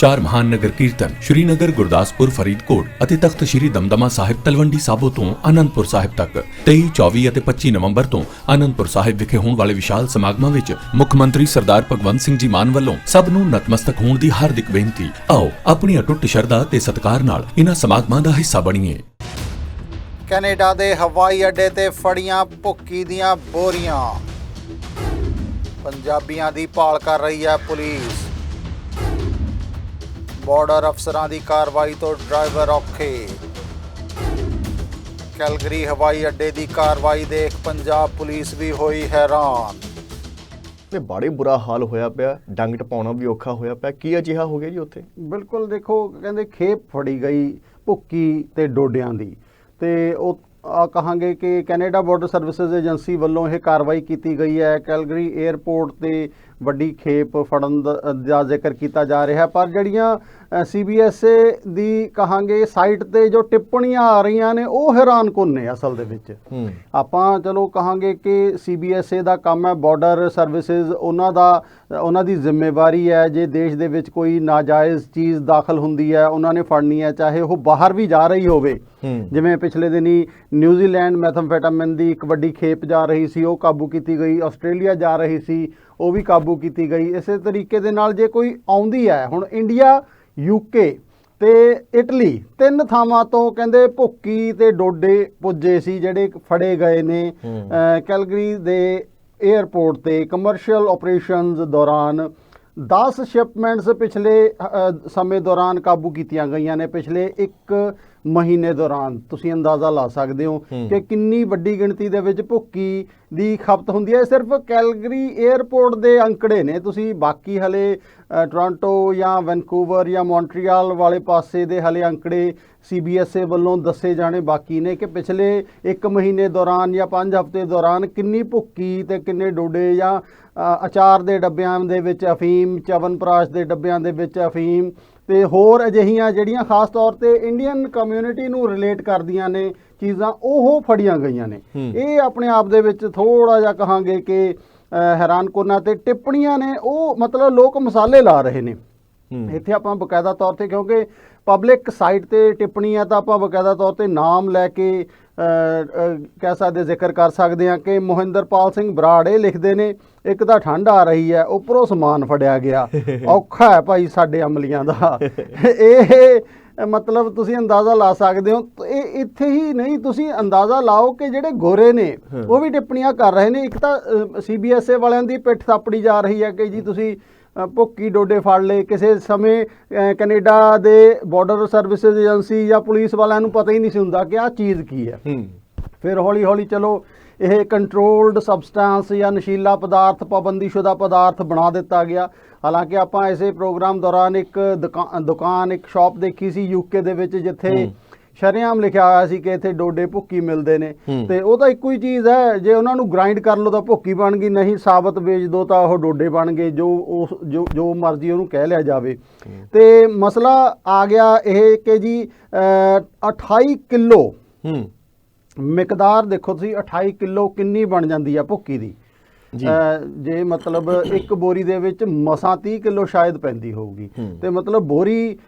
ਚਾਰ ਮਹਾਨ ਨਗਰ ਕੀਰਤਨ ਸ਼੍ਰੀਨਗਰ, ਗੁਰਦਾਸਪੁਰ, ਫਰੀਦਕੋਟ ਅਤੇ ਤਖਤ ਸ਼੍ਰੀ ਦਮਦਮਾ ਸਾਹਿਬ ਤਲਵੰਡੀ ਸਾਬੋ ਤੋਂ ਆਨੰਦਪੁਰ ਸਾਹਿਬ ਤੱਕ। 23 24 ਅਤੇ 25 ਨਵੰਬਰ ਤੋਂ ਆਨੰਦਪੁਰ ਸਾਹਿਬ ਵਿਖੇ ਹੋਣ ਵਾਲੇ ਵਿਸ਼ਾਲ ਸਮਾਗਮਾਂ ਵਿੱਚ ਮੁੱਖ ਮੰਤਰੀ ਸਰਦਾਰ ਭਗਵੰਤ ਸਿੰਘ ਜੀ ਮਾਨ ਵੱਲੋਂ ਸਭ ਨੂੰ ਨਤਮਸਤਕ ਹੋਣ ਦੀ ਹਾਰਦਿਕ ਬੇਨਤੀ। ਆਓ ਆਪਣੀ ਅਟੁੱਟ ਸ਼ਰਧਾ ਤੇ ਸਤਿਕਾਰ ਨਾਲ ਇਹਨਾਂ ਸਮਾਗਮਾਂ ਦਾ ਹਿੱਸਾ ਬਣੀਏ। ਕੈਨੇਡਾ ਦੇ ਹਵਾਈ ਅੱਡੇ ਤੇ ਫੜੀਆਂ ਭੁੱਕੀ ਦੀਆਂ ਬੋਰੀਆਂ। ਪੰਜਾਬੀਆਂ ਦੀ ਭਾਲ ਕਰ ਰਹੀ ਹੈ ਪੁਲਿਸ। ਬਾਰਡਰ ਅਫਸਰਾਂ ਦੀ ਕਾਰਵਾਈ ਤੋਂ ਡਰਾਈਵਰ ਔਖੇ। ਕੈਲਗਰੀ ਹਵਾਈ ਅੱਡੇ ਦੀ ਕਾਰਵਾਈ ਦੇਖ ਪੰਜਾਬ ਪੁਲਿਸ ਵੀ ਹੋਈ ਹੈਰਾਨ। ਤੇ ਬੜੇ ਬੁਰਾ ਹਾਲ ਹੋਇਆ ਪਿਆ ਡੰਗ ਟਪਾਉਣਾ ਵੀ ਔਖਾ ਹੋਇਆ ਪਿਆ। ਕੀ ਅਜਿਹਾ ਹੋ ਗਿਆ ਜੀ ਉੱਥੇ? ਬਿਲਕੁਲ ਦੇਖੋ ਕਹਿੰਦੇ ਖੇਪ ਫੜੀ ਗਈ ਭੁੱਕੀ ਤੇ ਡੋਡਿਆਂ ਦੀ। ਤੇ ਉਹ ਆ ਕਹਾਂਗੇ ਕਿ ਕੈਨੇਡਾ ਬਾਰਡਰ ਸਰਵਿਸਿਜ਼ ਏਜੰਸੀ ਵੱਲੋਂ ਇਹ ਕਾਰਵਾਈ ਕੀਤੀ ਗਈ ਹੈ। ਕੈਲਗਰੀ 에ਅਰਪੋਰਟ ਤੇ ਵੱਡੀ ਖੇਪ ਫੜਨ ਦਾ- ਜ਼ਿਕਰ ਕੀਤਾ ਜਾ ਰਿਹਾ। ਪਰ ਜਿਹੜੀਆਂ ਸੀਬੀਐਸਏ ਦੀ ਕਹਾਂਗੇ ਸਾਈਟ ਤੇ ਜੋ ਟਿੱਪਣੀਆਂ ਆ ਰਹੀਆਂ ਨੇ ਉਹ ਹੈਰਾਨਕੁਨ ਨੇ ਅਸਲ ਦੇ ਵਿੱਚ? ਆਪਾਂ ਚਲੋ ਕਹਾਂਗੇ ਕਿ ਸੀਬੀਐਸਏ ਦਾ ਕੰਮ ਹੈ ਬਾਰਡਰ ਸਰਵਿਸਿਜ਼ ਉਹਨਾਂ ਦਾ ਉਹਨਾਂ ਦੀ ਜ਼ਿੰਮੇਵਾਰੀ ਹੈ ਜੇ ਦੇਸ਼ ਦੇ ਵਿੱਚ ਕੋਈ ਨਾਜਾਇਜ਼ ਚੀਜ਼ ਦਾਖਲ ਹੁੰਦੀ ਹੈ ਉਹਨਾਂ ਨੇ ਫੜਨੀ ਹੈ ਚਾਹੇ ਉਹ ਬਾਹਰ ਵੀ ਜਾ ਰਹੀ ਹੋਵੇ। ਜਿਵੇਂ ਪਿਛਲੇ ਦਿਨੀ ਨਿਊਜ਼ੀਲੈਂਡ ਮੈਥਮਫੈਟਾਮਿਨ ਦੀ ਇੱਕ ਵੱਡੀ ਖੇਪ ਜਾ ਰਹੀ ਸੀ ਉਹ ਕਾਬੂ ਕੀਤੀ ਗਈ। ਆਸਟ੍ਰੇਲੀਆ ਜਾ ਰਹੀ ਸੀ ਉਹ ਵੀ ਕਾਬੂ ਕੀਤੀ ਗਈ। ਇਸੇ ਤਰੀਕੇ ਦੇ ਨਾਲ ਜੇ ਕੋਈ ਆਉਂਦੀ ਹੈ ਹੁਣ ਇੰਡੀਆ ਯੂਕੇ ਤੇ ਇਟਲੀ ਤਿੰਨ ਥਾਵਾਂ ਤੋਂ ਕਹਿੰਦੇ ਭੁੱਕੀ ਤੇ ਡੋਡੇ ਪੁੱਜੇ ਸੀ ਜਿਹੜੇ ਫੜੇ ਗਏ ਨੇ। ਕੈਲਗਰੀ ਦੇ 에ਅਰਪੋਰਟ ਤੇ ਕਮਰਸ਼ੀਅਲ ਆਪਰੇਸ਼ਨਸ ਦੌਰਾਨ 10 ਸ਼ਿਪਮੈਂਟਸ ਪਿਛਲੇ ਸਮੇਂ ਦੌਰਾਨ ਕਾਬੂ ਕੀਤੀਆਂ ਗਈਆਂ ਨੇ। ਪਿਛਲੇ 1 ਮਹੀਨੇ ਦੌਰਾਨ ਤੁਸੀਂ ਅੰਦਾਜ਼ਾ ਲਾ ਸਕਦੇ ਹੋ। ਕਿ ਕਿੰਨੀ ਵੱਡੀ ਗਿਣਤੀ ਦੇ ਵਿੱਚ ਭੁੱਕੀ ਦੀ ਖਪਤ ਹੁੰਦੀ ਹੈ ਸਿਰਫ ਕੈਲਗਰੀ 에ਅਰਪੋਰਟ ਦੇ ਅੰਕੜੇ ਨੇ ਤੁਸੀਂ ਬਾਕੀ ਹਲੇ ਟੋਰਾਂਟੋ ਜਾਂ ਵੈਨਕੂਵਰ ਜਾਂ ਮੌਂਟਰੀਅਲ ਵਾਲੇ ਪਾਸੇ ਦੇ ਹਲੇ ਅੰਕੜੇ ਸੀਬੀਐਸਏ ਵੱਲੋਂ ਦੱਸੇ ਜਾਣੇ ਬਾਕੀ ਨੇ ਕਿ ਪਿਛਲੇ 1 ਮਹੀਨੇ ਦੌਰਾਨ ਜਾਂ 5 ਹਫ਼ਤੇ ਦੌਰਾਨ ਕਿੰਨੀ ਭੁੱਕੀ ਤੇ ਕਿੰਨੇ ਡੋਡੇ ਜਾਂ ਅਚਾਰ ਦੇ ਡੱਬਿਆਂ ਦੇ ਵਿੱਚ ਅਫੀਮ ਚਵਨਪ੍ਰਾਸ਼ ਦੇ ਡੱਬਿਆਂ ਦੇ ਵਿੱਚ ਅਫੀਮ ਤੇ ਹੋਰ ਅਜਿਹੀਆਂ ਜਿਹੜੀਆਂ ਖਾਸ ਤੌਰ ਤੇ ਇੰਡੀਅਨ ਕਮਿਊਨਿਟੀ ਨੂੰ ਰਿਲੇਟ ਕਰਦੀਆਂ ਨੇ ਚੀਜ਼ਾਂ ਉਹ ਫੜੀਆਂ ਗਈਆਂ ਨੇ। ਇਹ ਆਪਣੇ ਆਪ ਦੇ ਵਿੱਚ ਥੋੜਾ ਜਿਹਾ ਕਹਾਂਗੇ ਕਿ ਹੈਰਾਨਕੁਨਾ ਤੇ ਟਿੱਪਣੀਆਂ ਨੇ ਉਹ ਮਤਲਬ ਲੋਕ ਮਸਾਲੇ ਲਾ ਰਹੇ ਨੇ। ਇੱਥੇ ਆਪਾਂ ਬਕਾਇਦਾ ਤੌਰ ਤੇ ਕਿਉਂਕਿ ਪਬਲਿਕ ਸਾਈਟ ਤੇ ਟਿੱਪਣੀਆਂ ਤਾਂ ਆਪਾਂ ਬਕਾਇਦਾ ਤੌਰ ਤੇ ਨਾਮ ਲੈ ਕੇ ਕਹਿ ਸਕਦੇ ਜ਼ਿਕਰ ਕਰ ਸਕਦੇ ਹਾਂ ਕਿ ਮੋਹਿੰਦਰਪਾਲ ਸਿੰਘ ਬਰਾੜ ਇਹ ਲਿਖਦੇ ਨੇ ਇੱਕ ਤਾਂ ਠੰਡ ਆ ਰਹੀ ਹੈ ਉੱਪਰੋਂ ਸਮਾਨ ਫੜਿਆ ਗਿਆ। ਔਖਾ ਹੈ ਭਾਈ ਸਾਡੇ ਅਮਲੀਆਂ ਦਾ। ਇਹ ਮਤਲਬ ਤੁਸੀਂ ਅੰਦਾਜ਼ਾ ਲਾ ਸਕਦੇ ਹੋ। ਇਹ ਇੱਥੇ ਹੀ ਨਹੀਂ ਤੁਸੀਂ ਅੰਦਾਜ਼ਾ ਲਾਓ ਕਿ ਜਿਹੜੇ ਗੋਰੇ ਨੇ ਉਹ ਵੀ ਟਿੱਪਣੀਆਂ ਕਰ ਰਹੇ ਨੇ। ਇੱਕ ਤਾਂ ਸੀਬੀਐਸਏ ਵਾਲਿਆਂ ਦੀ ਪਿੱਠ ਥਾਪੜੀ ਜਾ ਰਹੀ ਹੈ ਕਿ ਜੀ ਤੁਸੀਂ ਭੁੱਕੀ ਡੋਡੇ ਫੜ ਲਏ। ਕਿਸੇ ਸਮੇਂ ਕੈਨੇਡਾ ਦੇ ਬਾਰਡਰ ਸਰਵਿਸਿਜ਼ ਏਜੰਸੀ ਜਾਂ ਪੁਲਿਸ ਵਾਲਿਆਂ ਨੂੰ ਪਤਾ ਹੀ ਨਹੀਂ ਸੀ ਹੁੰਦਾ ਕਿ ਆਹ ਚੀਜ਼ ਕੀ ਹੈ। ਫਿਰ ਹੌਲੀ ਹੌਲੀ ਚਲੋ ਇਹ ਕੰਟਰੋਲਡ ਸਬਸਟੈਂਸ ਜਾਂ ਨਸ਼ੀਲਾ ਪਦਾਰਥ ਪਾਬੰਦੀਸ਼ੁਦਾ ਪਦਾਰਥ ਬਣਾ ਦਿੱਤਾ ਗਿਆ। ਹਾਲਾਂਕਿ ਆਪਾਂ ਇਸੇ ਪ੍ਰੋਗਰਾਮ ਦੌਰਾਨ ਇੱਕ ਦੁਕਾ- ਦੁਕਾਨ ਇੱਕ ਸ਼ਾਪ ਦੇਖੀ ਸੀ ਯੂਕੇ ਦੇ ਵਿੱਚ ਜਿੱਥੇ। ਸ਼ਰੇਆਮ ਲਿਖਿਆ ਹੋਇਆ ਸੀ ਕਿ ਇੱਥੇ ਡੋਡੇ ਭੁੱਕੀ ਮਿਲਦੇ ਨੇ। ਤੇ ਉਹ ਤਾਂ ਇੱਕੋ ਹੀ ਚੀਜ਼ ਹੈ ਜੇ ਉਹਨਾਂ ਨੂੰ ਗ੍ਰਾਈਂਡ ਕਰ ਲਓ ਤਾਂ ਭੁੱਕੀ ਬਣ ਗਈ ਨਹੀਂ ਸਾਬਤ ਵੇਚ ਦੋ ਤਾਂ ਉਹ ਡੋਡੇ ਬਣ ਗਏ ਜੋ ਉਸ ਜੋ ਜੋ ਮਰਜ਼ੀ ਉਹਨੂੰ ਕਹਿ ਲਿਆ ਜਾਵੇ। ਤੇ ਮਸਲਾ ਆ ਗਿਆ ਇਹ ਕਿ ਜੀ ਅ, 28 ਕਿਲੋ ਹੂੰ। ਮਿਕਦਾਰ ਦੇਖੋ ਤੁਸੀਂ 28 ਕਿਲੋ ਕਿੰਨੀ ਬਣ ਜਾਂਦੀ ਆ ਭੁੱਕੀ ਦੀ? ਜੀ। ਮਤਲਬ ਇੱਕ ਬੋਰੀ ਦੇ ਵਿੱਚ ਮਸਾਂ 30 ਕਿਲੋ ਸ਼ਾਇਦ ਪੈਂਦੀ ਹੋਊਗੀ। ਤੇ ਮਤਲਬ ਬੋਰੀ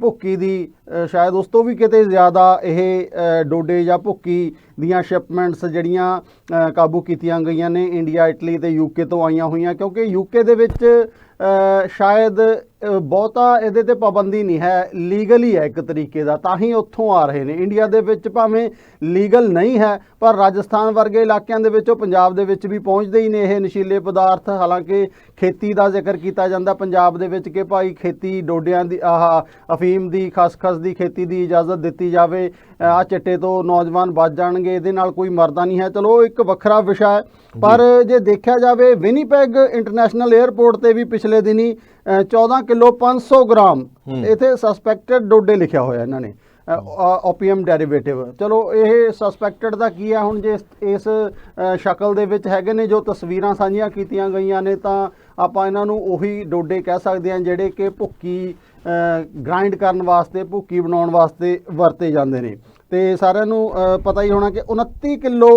ਭੁੱਕੀ ਦੀ ਸ਼ਾਇਦ ਉਸ ਤੋਂ ਵੀ ਕਿਤੇ ਜ਼ਿਆਦਾ ਇਹ ਡੋਡੇ ਜਾਂ ਭੁੱਕੀ ਦੀਆਂ ਸ਼ਿਪਮੈਂਟਸ ਜਿਹੜੀਆਂ ਕਾਬੂ ਕੀਤੀਆਂ ਗਈਆਂ ਨੇ ਇੰਡੀਆ ਇਟਲੀ ਤੇ ਯੂਕੇ ਤੋਂ ਆਈਆਂ ਹੋਈਆਂ ਕਿਉਂਕਿ ਯੂਕੇ ਦੇ ਵਿੱਚ ਸ਼ਾਇਦ ਬਹੁਤਾ ਇਹਦੇ ਤੇ ਪਾਬੰਦੀ ਨਹੀਂ ਹੈ ਲੀਗਲ ਹੀ ਹੈ ਇੱਕ ਤਰੀਕੇ ਦਾ ਤਾਂ ਹੀ ਉੱਥੋਂ ਆ ਰਹੇ ਨੇ। ਇੰਡੀਆ ਦੇ ਵਿੱਚ ਭਾਵੇਂ ਲੀਗਲ ਨਹੀਂ ਹੈ ਪਰ ਰਾਜਸਥਾਨ ਵਰਗੇ ਇਲਾਕਿਆਂ ਦੇ ਵਿੱਚ ਉਹ ਪੰਜਾਬ ਦੇ ਵਿੱਚ ਵੀ ਪਹੁੰਚਦੇ ਹੀ ਨੇ ਇਹ ਨਸ਼ੀਲੇ ਪਦਾਰਥ। ਹਾਲਾਂਕਿ ਖੇਤੀ ਦਾ ਜ਼ਿਕਰ ਕੀਤਾ ਜਾਂਦਾ ਪੰਜਾਬ ਦੇ ਵਿੱਚ ਕਿ ਭਾਈ ਖੇਤੀ ਡੋਡਿਆਂ ਦੀ ਆਹ ਅਫੀਮ ਦੀ ਖਸਖਸ ਦੀ ਖੇਤੀ ਦੀ ਇਜਾਜ਼ਤ ਦਿੱਤੀ ਜਾਵੇ। ਆ ਚਿੱਟੇ ਤੋਂ ਨੌਜਵਾਨ ਬਚ ਜਾਣਗੇ ਇਹਦੇ ਨਾਲ ਕੋਈ ਮਰਦਾ ਨਹੀਂ ਹੈ। ਚਲੋ ਇੱਕ ਵੱਖਰਾ ਵਿਸ਼ਾ ਹੈ। ਪਰ ਜੇ। ਦੇਖਿਆ ਜਾਵੇ ਵਿਨੀਪੈਗ ਇੰਟਰਨੈਸ਼ਨਲ 에ਅਰਪੋਰਟ ਤੇ ਵੀ ਪਿਛਲੇ ਦਿਨੀ 14 ਕਿਲੋ 500 ਗ੍ਰਾਮ। ਇੱਥੇ ਸਸਪੈਕਟਡ ਡੋਡੇ ਲਿਖਿਆ ਹੋਇਆ ਇਹਨਾਂ ਨੇ। ਓਪੀਅਮ ਡੈਰੀਵੇਟਿਵ ਚਲੋ ਇਹ ਸਸਪੈਕਟਡ ਦਾ ਕੀ ਹੈ? ਹੁਣ ਜੇ ਇਸ- ਸ਼ਕਲ ਦੇ ਵਿੱਚ ਹੈਗੇ ਨੇ ਜੋ ਤਸਵੀਰਾਂ ਸਾਂਝੀਆਂ ਕੀਤੀਆਂ ਗਈਆਂ ਨੇ ਤਾਂ ਆਪਾਂ ਇਹਨਾਂ ਨੂੰ ਉਹੀ ਡੋਡੇ ਕਹਿ ਸਕਦੇ ਹਾਂ ਜਿਹੜੇ ਕਿ ਭੁੱਕੀ ਗ੍ਰਾਈਂਡ ਕਰਨ ਵਾਸਤੇ ਭੁੱਕੀ ਬਣਾਉਣ ਵਾਸਤੇ ਵਰਤੇ ਜਾਂਦੇ ਨੇ। ਤੇ ਸਾਰਿਆਂ ਨੂੰ ਪਤਾ ਹੀ ਹੋਣਾ ਕਿ 29 ਕਿਲੋ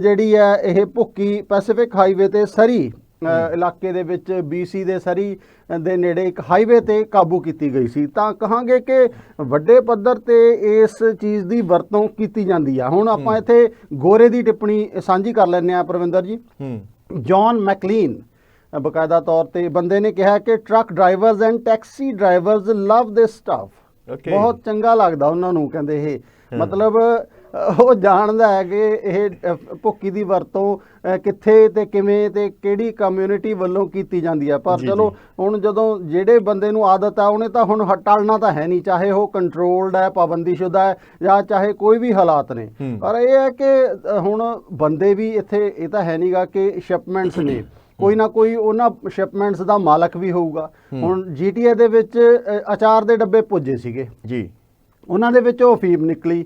ਜਿਹੜੀ ਹੈ ਇਹ ਭੁੱਕੀ ਪੈਸੀਫਿਕ ਹਾਈਵੇ ਤੇ ਸਰੀ ਇਲਾਕੇ ਦੇ ਵਿੱਚ BC ਦੇ ਸਰੀ ਦੇ ਨੇੜੇ ਇੱਕ ਹਾਈਵੇ ਤੇ ਕਾਬੂ ਕੀਤੀ ਗਈ ਸੀ। ਤਾਂ ਕਹਾਂਗੇ ਕਿ ਵੱਡੇ ਪੱਧਰ ਤੇ ਇਸ ਚੀਜ਼ ਦੀ ਵਰਤੋਂ ਕੀਤੀ ਜਾਂਦੀ ਆ। ਹੁਣ ਆਪਾਂ ਇੱਥੇ ਗੋਰੇ ਦੀ ਟਿੱਪਣੀ ਸਾਂਝੀ ਕਰ ਲੈਂਦੇ ਆ ਪ੍ਰਵਿੰਦਰ ਜੀ। ਜੌਨ ਮੈਕਲੀਨ ਬਕਾਇਦਾ ਤੌਰ ਤੇ ਬੰਦੇ ਨੇ ਕਿਹਾ ਕਿ truck drivers and taxi drivers love this stuff. Okay. ਬਹੁਤ ਚੰਗਾ ਲੱਗਦਾ ਉਹਨਾਂ ਨੂੰ ਕਹਿੰਦੇ ਇਹ। ਮਤਲਬ ਉਹ ਜਾਣਦਾ ਹੈ ਕਿ ਇਹ ਭੁੱਕੀ ਦੀ ਵਰਤੋਂ ਕਿੱਥੇ ਤੇ ਕਿਵੇਂ ਤੇ ਕਿਹੜੀ ਕਮਿਊਨਿਟੀ ਵੱਲੋਂ ਕੀਤੀ ਜਾਂਦੀ ਹੈ। ਪਰ ਚਲੋ। ਹੁਣ ਜਦੋਂ ਜਿਹੜੇ ਬੰਦੇ ਨੂੰ ਆਦਤ ਆ ਉਹਨੇ ਤਾਂ ਹੁਣ ਹ- ਟਲਣਾ ਤਾਂ ਹੈ ਨਹੀਂ। ਚਾਹੇ ਉਹ ਕੰਟਰੋਲਡ ਹੈ ਪਾਬੰਦੀਸ਼ੁਦਾ ਹੈ ਜਾਂ ਚਾਹੇ ਕੋਈ ਵੀ ਹਾਲਾਤ ਨੇ। ਪਰ ਇਹ ਹੈ ਕਿ ਹੁਣ ਬੰਦੇ ਵੀ ਇੱਥੇ ਇਹ ਤਾਂ ਹੈ ਨਹੀਂਗਾ ਕਿ ਸ਼ਿਪਮੈਂਟਸ ਨੇ। ਕੋਈ ਨਾ ਕੋਈ ਉਹਨਾਂ ਸ਼ਿਪਮੈਂਟਸ ਦਾ ਮਾਲਕ ਵੀ ਹੋਊਗਾ। ਹੁਣ ਜੀਟੀਏ ਦੇ ਵਿੱਚ ਅਚਾਰ ਦੇ ਡੱਬੇ ਪੁੱਜੇ ਸੀਗੇ। ਜੀ। ਉਹਨਾਂ ਦੇ ਵਿੱਚੋਂ ਅਫੀਮ ਨਿਕਲੀ।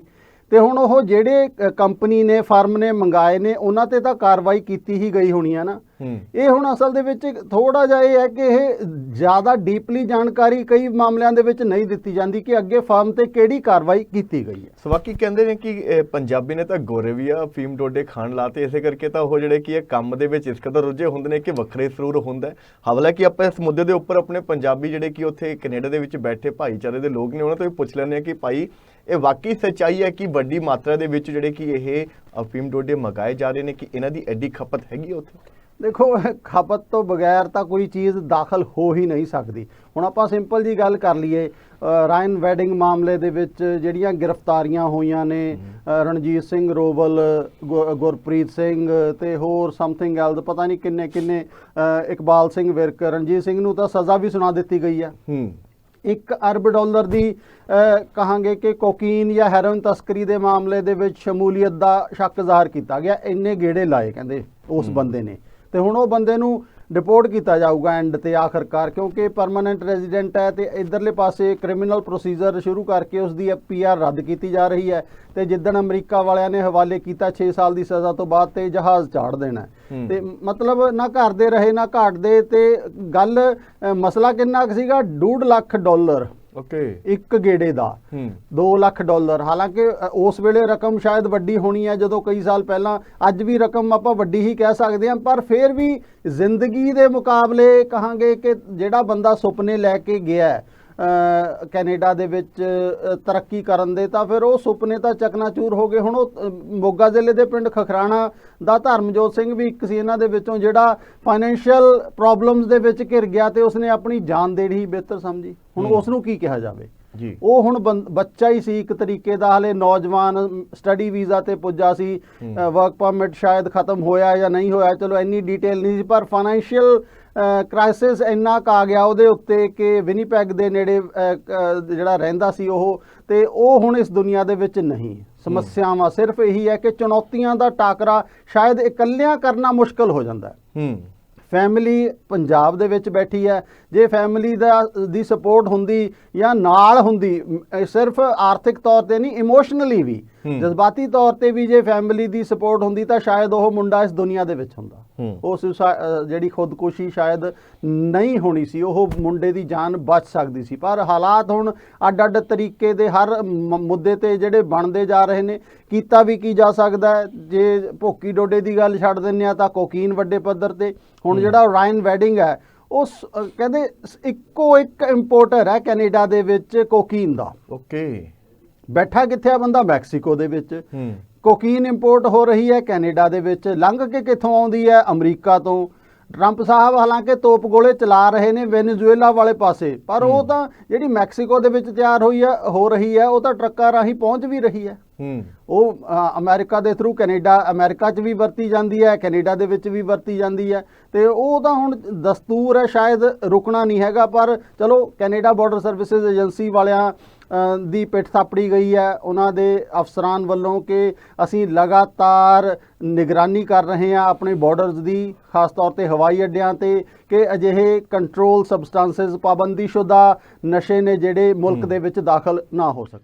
ਤੇ ਹੁਣ ਉਹ ਜਿਹੜੇ ਕੰਪਨੀ ਨੇ ਫਰਮ ਨੇ ਮੰਗਾਏ ਨੇ ਉਹਨਾਂ ਤੇ ਤਾਂ ਕਾਰਵਾਈ ਕੀਤੀ ਹੀ ਗਈ ਹੋਣੀ ਹੈ ਨਾ। ਇਹ ਹੁਣ ਅਸਲ ਦੇ ਵਿੱਚ ਥੋੜਾ ਜਿਹਾ ਇਹ ਹੈ ਕਿ ਇਹ ਜ਼ਿਆਦਾ ਡੀਪਲੀ ਜਾਣਕਾਰੀ ਕਈ ਮਾਮਲਿਆਂ ਦੇ ਵਿੱਚ ਨਹੀਂ ਦਿੱਤੀ ਜਾਂਦੀ ਕਿ ਅੱਗੇ ਫਰਮ ਤੇ ਕਿਹੜੀ ਕਾਰਵਾਈ ਕੀਤੀ ਗਈ ਹੈ। ਸਵਾਕੀ ਕਹਿੰਦੇ ਨੇ ਕਿ ਪੰਜਾਬੀ ਨੇ ਤਾਂ ਗੋਰੇ ਵੀ ਆ ਫੀਮ ਡੋਡੇ ਖਾਣ ਲਾਤੇ ਇਸੇ ਕਰਕੇ ਤਾਂ ਉਹ ਜਿਹੜੇ ਕੀ ਇਹ ਕੰਮ ਦੇ ਵਿੱਚ ਇਸ ਕਦਰ ਰੁੱਝੇ ਹੁੰਦੇ ਨੇ ਕਿ ਵੱਖਰੇ ਸਰੂਰ ਹੁੰਦਾ ਹੈ। ਹਾਲਾਂਕਿ ਆਪਾਂ ਇਸ ਮੁੱਦੇ ਦੇ ਉੱਪਰ ਆਪਣੇ ਪੰਜਾਬੀ ਜਿਹੜੇ ਕਿ ਉੱਥੇ ਕੈਨੇਡਾ ਦੇ ਵਿੱਚ ਬੈਠੇ ਭਾਈਚਾਰੇ ਦੇ ਲੋਕ ਨੇ ਉਹਨਾਂ ਤੋਂ ਵੀ ਪੁੱਛ ਲੈਂਦੇ ਆ ਕਿ ਭਾਈ ਇਹ ਵਾਕਈ ਸੱਚਾਈ ਹੈ ਕਿ ਵੱਡੀ ਮਾਤਰਾ ਦੇ ਵਿੱਚ ਜਿਹੜੇ ਕਿ ਇਹ ਅਫੀਮ ਡੋਡੇ ਮਗਾਏ ਜਾ ਰਹੇ ਨੇ ਕਿ ਇਹਨਾਂ ਦੀ ਐਡੀ ਖਪਤ ਹੈਗੀ ਉੱਥੇ? ਦੇਖੋ ਖਪਤ ਤੋਂ ਬਗੈਰ ਤਾਂ ਕੋਈ ਚੀਜ਼ ਦਾਖਲ ਹੋ ਹੀ ਨਹੀਂ ਸਕਦੀ। ਹੁਣ ਆਪਾਂ ਸਿੰਪਲ ਜੀ ਗੱਲ ਕਰ ਲਈਏ ਰਾਇਨ ਵੈਡਿੰਗ ਮਾਮਲੇ ਦੇ ਵਿੱਚ ਜਿਹੜੀਆਂ ਗ੍ਰਿਫਤਾਰੀਆਂ ਹੋਈਆਂ ਨੇ ਰਣਜੀਤ ਸਿੰਘ ਰੋਵਲ ਗੁ- ਗੁਰਪ੍ਰੀਤ ਸਿੰਘ ਤੇ ਹੋਰ ਸਮਥਿੰਗ ਐਲਸ ਪਤਾ ਨਹੀਂ ਕਿੰਨੇ ਕਿੰਨੇ ਇਕਬਾਲ ਸਿੰਘ ਵਿਰਕ ਰਣਜੀਤ ਸਿੰਘ ਨੂੰ ਤਾਂ ਸਜ਼ਾ ਵੀ ਸੁਣਾ ਦਿੱਤੀ ਗਈ ਹੂੰ। 1 ਅਰਬ ਡਾਲਰ ਦੀ ਕਹਾਂਗੇ ਕਿ ਕੋਕੀਨ ਜਾਂ ਹੈਰੋਇਨ ਤਸਕਰੀ ਦੇ ਮਾਮਲੇ ਦੇ ਵਿੱਚ ਸ਼ਮੂਲੀਅਤ ਦਾ ਸ਼ੱਕ ਜ਼ਾਹਰ ਕੀਤਾ ਗਿਆ। ਇੰਨੇ ਗੇੜੇ ਲਾਏ ਕਹਿੰਦੇ ਉਸ ਬੰਦੇ ਨੇ। ਤੇ ਹੁਣ ਉਹ ਬੰਦੇ ਨੂੰ ਡਿਪੋਰਟ ਕੀਤਾ ਜਾਊਗਾ ਐਂਡ ਤੇ ਆਖਰਕਾਰ ਕਿਉਂਕਿ ਪਰਮਨੈਂਟ ਰੈਜ਼ੀਡੈਂਟ ਹੈ ਤੇ ਇਧਰਲੇ ਪਾਸੇ ਕ੍ਰਿਮੀਨਲ ਪ੍ਰੋਸੀਜਰ ਸ਼ੁਰੂ ਕਰਕੇ ਉਸ ਦੀ ਪੀਆਰ ਰੱਦ ਕੀਤੀ ਜਾ ਰਹੀ ਹੈ ਤੇ ਜਿੱਦਣ ਅਮਰੀਕਾ ਵਾਲਿਆਂ ਨੇ ਹਵਾਲੇ ਕੀਤਾ 6 ਸਾਲ ਦੀ ਸਜ਼ਾ ਤੋਂ ਬਾਅਦ ਤੇ ਜਹਾਜ਼ ਚਾੜ ਦੇਣਾ। ਤੇ ਮਤਲਬ ਨਾ ਘਰ ਦੇ ਰਹੇ ਨਾ ਘਾਟ ਦੇ ਤੇ ਗੱਲ ਮਸਲਾ ਕਿੰਨਾ ਕੁ ਸੀਗਾ? 2.5 ਲੱਖ ਡਾਲਰ। ਓਕੇ। ਇੱਕ ਗੇੜੇ ਦਾ। ਹੂੰ। 2 ਲੱਖ ਡਾਲਰ। ਹਾਲਾਂਕਿ ਉਸ ਵੇਲੇ ਰਕਮ ਸ਼ਾਇਦ ਵੱਡੀ ਹੋਣੀ ਹੈ ਜਦੋਂ ਕਈ ਸਾਲ ਪਹਿਲਾਂ। ਅੱਜ ਵੀ ਰਕਮ ਆਪਾਂ ਵੱਡੀ ਹੀ ਕਹਿ ਸਕਦੇ ਹਾਂ ਪਰ ਫਿਰ ਵੀ ਜ਼ਿੰਦਗੀ ਦੇ ਮੁਕਾਬਲੇ ਕਹਾਂਗੇ ਕਿ ਜਿਹੜਾ ਬੰਦਾ ਸੁਪਨੇ ਲੈ ਕੇ ਗਿਆ ਹੈ, ਕੈਨੇਡਾ ਦੇ ਵਿੱਚ ਤਰੱਕੀ ਕਰਨ ਦੇ ਤਾਂ ਫਿਰ ਉਹ ਸੁਪਨੇ ਤਾਂ ਚਕਨਾਚੂਰ ਹੋ ਗਏ। ਹੁਣ ਉਹ ਮੋਗਾ ਜ਼ਿਲ੍ਹੇ ਦੇ ਪਿੰਡ ਖਖਰਾਣਾ ਦਾ ਧਰਮਜੋਤ ਸਿੰਘ ਵੀ ਇੱਕ ਸੀ ਇਹਨਾਂ ਦੇ ਵਿੱਚੋਂ ਜਿਹੜਾ ਫਾਈਨੈਂਸ਼ੀਅਲ ਪ੍ਰੋਬਲਮਸ ਦੇ ਵਿੱਚ ਘਿਰ ਗਿਆ ਤੇ ਉਸਨੇ ਆਪਣੀ ਜਾਨ ਦੇਣੀ ਹੀ ਬਿਹਤਰ ਸਮਝੀ। ਹੁਣ। ਉਸ ਨੂੰ ਕੀ ਕਿਹਾ ਜਾਵੇ? ਜੀ। ਉਹ ਹੁਣ ਬੱਚਾ ਹੀ ਸੀ ਇੱਕ ਤਰੀਕੇ ਦਾ ਹਲੇ ਨੌਜਵਾਨ ਸਟੱਡੀ ਵੀਜ਼ਾ ਤੇ ਪੁੱਜਾ ਸੀ। ਵਰਕ ਪਰਮਿਟ ਸ਼ਾਇਦ ਖਤਮ ਹੋਇਆ ਜਾਂ ਨਹੀਂ ਹੋਇਆ ਚਲੋ ਇੰਨੀ ਡਿਟੇਲ ਨਹੀਂ ਸੀ ਪਰ ਫਾਈਨੈਂਸ਼ੀਅਲ ਕ੍ਰਾਈਸਿਸ ਇੰਨਾ ਕੁ ਆ ਗਿਆ ਉਹਦੇ ਉੱਤੇ ਕਿ ਵਿਨੀਪੈਗ ਦੇ ਨੇੜੇ ਜਿਹੜਾ ਰਹਿੰਦਾ ਸੀ ਉਹ ਤੇ ਉਹ ਹੁਣ ਇਸ ਦੁਨੀਆ ਦੇ ਵਿੱਚ ਨਹੀਂ। ਸਮੱਸਿਆਵਾਂ ਸਿਰਫ ਇਹੀ ਹੈ ਕਿ ਚੁਣੌਤੀਆਂ ਦਾ ਟਾਕਰਾ ਸ਼ਾਇਦ ਇਕੱਲਿਆਂ ਕਰਨਾ ਮੁਸ਼ਕਲ ਹੋ ਜਾਂਦਾ ਹੈ। ਹੂੰ। ਫੈਮਿਲੀ ਪੰਜਾਬ ਦੇ ਵਿੱਚ ਬੈਠੀ ਹੈ। ਜੇ ਫੈਮਿਲੀ ਦਾ ਦੀ ਸਪੋਰਟ ਹੁੰਦੀ ਜਾਂ ਨਾਲ ਹੁੰਦੀ ਸਿਰਫ ਆਰਥਿਕ ਤੌਰ ਤੇ ਨਹੀਂ ਇਮੋਸ਼ਨਲੀ ਵੀ। ਜਜ਼ਬਾਤੀ ਤੌਰ ਤੇ ਵੀ ਜੇ ਫੈਮਿਲੀ ਦੀ ਸਪੋਰਟ ਹੁੰਦੀ ਤਾਂ ਸ਼ਾਇਦ ਉਹ ਮੁੰਡਾ ਇਸ ਦੁਨੀਆ ਦੇ ਵਿੱਚ ਹੁੰਦਾ। ਅ, ਜਿਹੜੀ ਖੁਦਕੁਸ਼ੀ ਸ਼ਾਇਦ ਨਹੀਂ ਹੋਣੀ ਸੀ ਉਹ ਮੁੰਡੇ ਦੀ ਜਾਨ ਬਚ ਸਕਦੀ ਸੀ। ਪਰ ਹਾਲਾਤ ਹੁਣ ਅੱਡ-ਅੱਡ ਤਰੀਕੇ ਦੇ ਹਰ ਮੁੱਦੇ ਤੇ ਜਿਹੜੇ ਬਣਦੇ ਜਾ ਰਹੇ ਨੇ ਕੀਤਾ ਵੀ ਕੀ ਜਾ ਸਕਦਾ ਜੇ ਭੋਕੀ ਡੋਡੇ ਦੀ ਗੱਲ ਛੱਡ ਦਿੰਨੇ ਆ ਤਾਂ ਕੋਕੀਨ ਵੱਡੇ ਪੱਧਰ ਤੇ। ਹੁਣ ਜਿਹੜਾ ਰਾਇਨ ਵੈਡਿੰਗ ਹੈ ਉਹ ਸ- ਅ, ਕਹਿੰਦੇ ਇੱਕੋ ਇੱਕ ਇੰਪੋਰਟਰ ਹੈ ਕੈਨੇਡਾ ਦੇ ਵਿੱਚ ਕੋਕੀਨ ਦਾ। ਓਕੇ। ਬੈਠਾ ਕਿੱਥੇ ਆ ਬੰਦਾ? ਮੈਕਸੀਕੋ ਦੇ ਵਿੱਚ। ਕੋਕੀਨ ਇੰਪੋਰਟ ਹੋ ਰਹੀ ਹੈ। ਕੈਨੇਡਾ ਦੇ ਵਿੱਚ ਲੰਘ ਕੇ ਕਿੱਥੋਂ ਆਉਂਦੀ ਹੈ? ਅਮਰੀਕਾ ਤੋਂ। ਟਰੰਪ ਸਾਹਿਬ ਹਾਲਾਂਕਿ ਤੋਪ ਗੋਲੇ ਚਲਾ ਰਹੇ ਨੇ ਵੈਨੇਜ਼ੁਏਲਾ ਵਾਲੇ ਪਾਸੇ। ਪਰ ਉਹ ਤਾਂ ਜਿਹੜੀ ਮੈਕਸੀਕੋ ਦੇ ਵਿੱਚ ਤਿਆਰ ਹੋਈ ਹੈ ਹੋ ਰਹੀ ਹੈ ਉਹ ਤਾਂ ਟਰੱਕਾਂ ਰਾਹੀਂ ਪਹੁੰਚ ਵੀ ਰਹੀ ਹੈ। ਉਹ ਅਮਰੀਕਾ ਦੇ ਥਰੂ ਕੈਨੇਡਾ ਅਮਰੀਕਾ 'ਚ ਵੀ ਵਰਤੀ ਜਾਂਦੀ ਹੈ ਕੈਨੇਡਾ ਦੇ ਵਿੱਚ ਵੀ ਵਰਤੀ ਜਾਂਦੀ ਹੈ। ਤੇ ਉਹ ਤਾਂ ਹੁਣ ਦਸਤੂਰ ਹੈ ਸ਼ਾਇਦ ਰੁਕਣਾ ਨਹੀਂ ਹੈਗਾ ਪਰ ਚਲੋ ਕੈਨੇਡਾ ਬਾਰਡਰ ਸਰਵਿਸਿਜ਼ ਏਜੰਸੀ ਵਾਲਿਆਂ ਦੀ ਪਿੱਠ ਥਾਪੜੀ ਗਈ ਹੈ। ਉਹਨਾਂ ਦੇ ਅਫਸਰਾਂ ਵੱਲੋਂ ਕਿ ਅਸੀਂ ਲਗਾਤਾਰ ਨਿਗਰਾਨੀ ਕਰ ਰਹੇ ਹਾਂ ਆਪਣੇ ਬਾਰਡਰਸ ਦੀ ਖਾਸ ਤੌਰ ਤੇ ਹਵਾਈ ਅੱਡਿਆਂ ਤੇ ਕਿ ਅਜਿਹੇ ਕੰਟਰੋਲ ਸਬਸਟੈਂਸਸ ਪਾਬੰਦੀਸ਼ੁਦਾ ਨਸ਼ੇ ਨੇ ਜਿਹੜੇ ਮੁਲਕ ਦੇ ਵਿੱਚ ਦਾਖਲ ਨਾ ਹੋ ਸਕਣ।